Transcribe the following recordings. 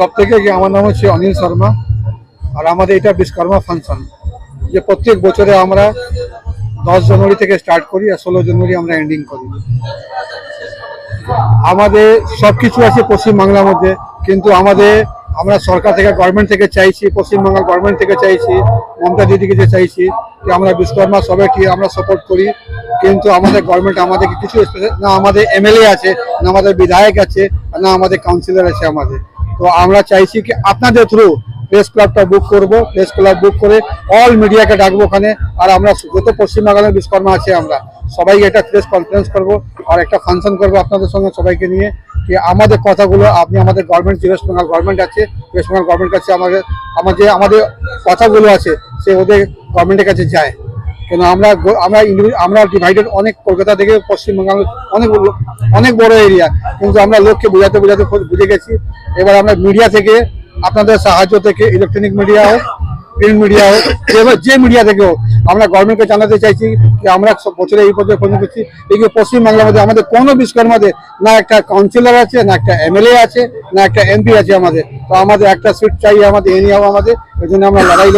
সব থেকে যে আমার নাম হচ্ছে অনিল শর্মা, আর আমাদের এটা বিশ্বকর্মা ফাংশন যে প্রত্যেক বছরে আমরা দশ জানুয়ারি থেকে স্টার্ট করি আর ষোলো জানুয়ারি আমরা এন্ডিং করি। আমাদের সব কিছু আছে পশ্চিমবাংলার মধ্যে, কিন্তু আমাদের, আমরা সরকার থেকে গভর্নমেন্ট থেকে চাইছি, পশ্চিমবাংলার গভর্নমেন্ট থেকে চাইছি, মমতা দিদিকে যে চাইছি, যে আমরা বিশ্বকর্মা সবাইকে আমরা সাপোর্ট করি, কিন্তু আমাদের গভর্নমেন্ট আমাদেরকে কিছু, না আমাদের এমএলএ আছে, না আমাদের বিধায়ক আছে না আমাদের কাউন্সিলর আছে আমাদের। তো আমরা চাইছি কি আপনাদের থ্রু প্রেস ক্লাবটা বুক করব প্রেস ক্লাব বুক করে অল মিডিয়াকে ডাকবো ওখানে। আর আমরা যত পশ্চিমবাংলার বিশ্বকর্মা আছে আমরা সবাইকে একটা প্রেস কনফারেন্স করব আর একটা ফাংশন করব আপনাদের সঙ্গে সবাইকে নিয়ে কি আমাদের কথাগুলো, আপনি আমাদের গভর্নমেন্ট যে ওয়েস্ট বেঙ্গল গভর্নমেন্ট আছে ওয়েস্ট বেঙ্গল গভর্নমেন্ট কাছে আমাদের আমাদের আমাদের কথাগুলো আছে, সে ওদের গভর্নমেন্টের কাছে যায়। কেন আমরা আমরা আমরা ডিভাইডেড অনেক কলকাতা থেকে পশ্চিমবঙ্গ অনেক অনেক বড় এরিয়া কিন্তু আমরা লোককে বোঝাতে বোঝাতে বুঝে গেছি। এবার আমরা মিডিয়া থেকে, আপনাদের সাহায্য থেকে ইলেকট্রনিক মিডিয়া হোক প্রিন্ট মিডিয়া হোক যে- যে মিডিয়া থেকে হোক, আমরা গভর্নমেন্টকে জানাতে চাইছি যে আমরা সব বছরে এই পর্যন্ত ফোন করছি এই পশ্চিমবাংলার মধ্যে আমাদের কোনো বিশ্বকর্মাদের না একটা কাউন্সিলর আছে, না একটা এমএলএ আছে, না একটা এমপি আছে আমাদের। তো আমাদের একটা সিট চাই আমাদের এ নিয়ে আমাদের। ওই জন্য আমরা লড়াই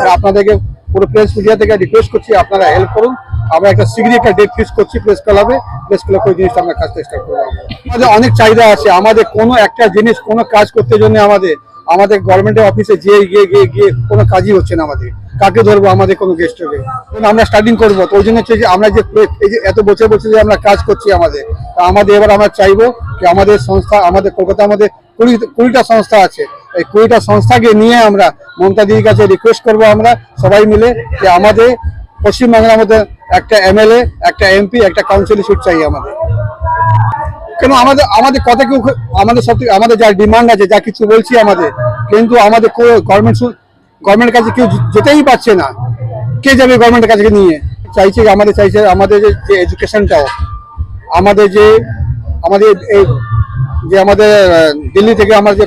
আর আপনাদেরকে পুরো প্রেস মিডিয়া থেকে রিকোয়েস্ট করছি, আপনারা হেল্প করুন। আমরা একটা শীঘ্রই একটা ডেট ফিক্স করছি প্রেস ক্লাবে প্রেস ক্লাব ওই জিনিসটা আমরা কাজটা স্টার্ট করব আমাদের অনেক চাহিদা আছে। আমাদের কোনো একটা জিনিস, কোনো কাজ করতে জন্য আমাদের আমাদের গভর্নমেন্টের অফিসে গিয়ে গিয়ে গিয়ে গিয়ে কোনো কাজই হচ্ছে না আমাদের। কাকে ধরবো আমাদের কোনো গেস্ট গেস্টকে আমরা স্টার্টিং করব, তো ওই জন্য হচ্ছে যে আমরা যে এই যে এত বছর বছর যে আমরা কাজ করছি আমাদের, তা আমাদের এবার আমরা চাইব যে আমাদের সংস্থা, আমাদের কলকাতা, আমাদের কুড়ি কুড়িটা সংস্থা আছে। এই কুড়িটা সংস্থাকে নিয়ে আমরা মমতা দিদির কাছে রিকোয়েস্ট করব আমরা সবাই মিলে যে আমাদের পশ্চিমবাংলার মধ্যে একটা এমএলএ, একটা এমপি, একটা কাউন্সিলর সিট চাই আমাদের। কেন আমাদের আমাদের কথা কেউ আমাদের সব আমাদের যা ডিমান্ড আছে, যা কিছু বলছি আমাদের, কিন্তু আমাদের গভর্নমেন্ট গভর্নমেন্টের কাছে কেউ যেতেই পারছে না। কে যাবে গভর্নমেন্টের কাছে নিয়ে? চাইছে আমাদের চাইছে আমাদের যে এডুকেশনটাও আমাদের যে, আমাদের এই যে আমাদের দিল্লি থেকে আমার যে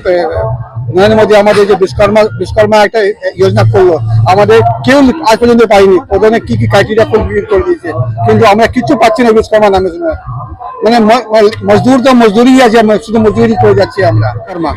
নরেন্দ্র মোদী আমাদের যে বিশ্বকর্মা বিশ্বকর্মা একটা যোজনা করল, আমাদের কেউ আজ পর্যন্ত পাইনি। ওখানে কি কি ক্রাইটেরিয়া কমপ্লিট করে দিয়েছে, কিন্তু আমরা কিছু পাচ্ছি না বিশ্বকর্মা জন্য। মানে মজদুর তো মজদুরি আছে, শুধু মজদুরি করে যাচ্ছি আমরা কর্মা